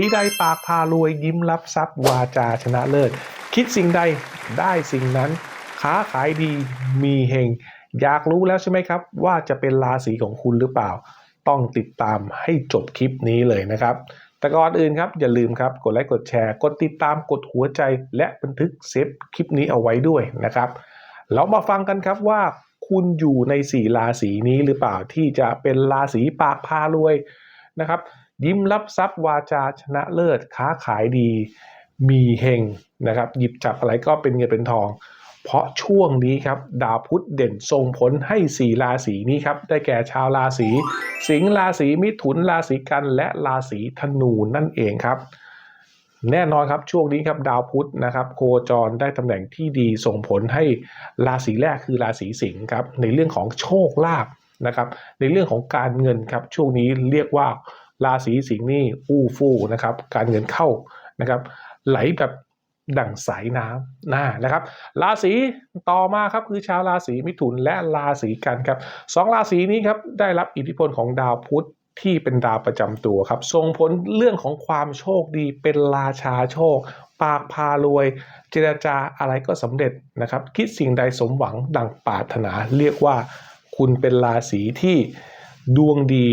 สีใดปากพารวยยิ้มรับทรัพย์วาจาชนะเลิศ คิดสิ่งใดได้สิ่งนั้น ค้าขายดีมีเฮงอยากรู้แล้วใช่ไหมครับ ว่าจะเป็นราศีของคุณหรือเปล่า ต้องติดตามให้จบคลิปนี้เลยนะครับ แต่ก่อนอื่นครับ อย่าลืมครับ กดไลค์กดแชร์ กดติดตามกดหัวใจ และบันทึกเซฟคลิปนี้เอาไว้ด้วยนะครับ เรามาฟังกันครับว่าคุณอยู่ในสี่ราศีนี้หรือเปล่าที่จะเป็นราศีปากพารวยนะครับ ยิ้มรับทรัพย์วาจาชนะเลิศค้าขายดี มีเฮงนะครับ หยิบจับอะไรก็เป็นเงินเป็นทอง เพราะช่วงนี้ครับ ดาวพุธเด่นส่งผลให้สี่ราศีนี้ครับ ได้แก่ชาวราศีสิงห์ราศีมิถุนราศีกันและราศีธนูนั่นเองครับแน่นอนครับช่วงนี้ครับดาวพุธนะครับ โคจรได้ตำแหน่งที่ดีส่งผลให้ราศีแรกคือราศีสิงห์ครับในเรื่องของโชคลาภนะครับ ในเรื่องของการเงินครับช่วงนี้เรียกว่า ราศีสิงห์นี่อู้ฟู่นะครับ การเงินเข้านะครับ ไหลแบบดั่งสายน้ำน่านะครับ ราศีต่อมาครับคือชาวราศีมิถุนและราศีกันครับสองราศีนี้ครับได้รับอิทธิพลของดาวพุธที่เป็นดาวประจำตัวครับส่งผลเรื่องของความโชคดีเป็นราชาโชค ปากพารวย เจรจาอะไรก็สำเร็จนะครับ คิดสิ่งใดสมหวังดังปรารถนา เรียกว่าคุณเป็นราศีที่ดวงดี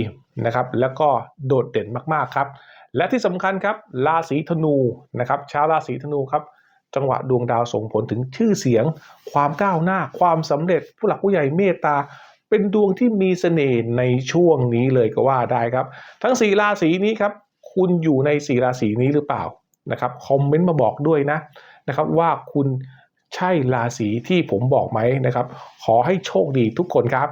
นะครับ แล้วก็โดดเด่นมากๆครับ และที่สำคัญครับราศีธนูนะครับ ชาวราศีธนูครับ จังหวะดวงดาวส่งผลถึงชื่อเสียง ความก้าวหน้า ความสำเร็จผู้หลักผู้ใหญ่เมตตา เป็นดวงที่มีเสน่ห์ในช่วงนี้เลยก็ว่าได้ครับ ทั้งสีราศีนี้ครับ คุณอยู่ในสีราศีนี้หรือเปล่านะครับคอมเมนต์มาบอกด้วยนะนะครับว่าคุณใช่ราศีที่ผมบอกไหมนะครับ ขอให้โชคดีทุกคนครับ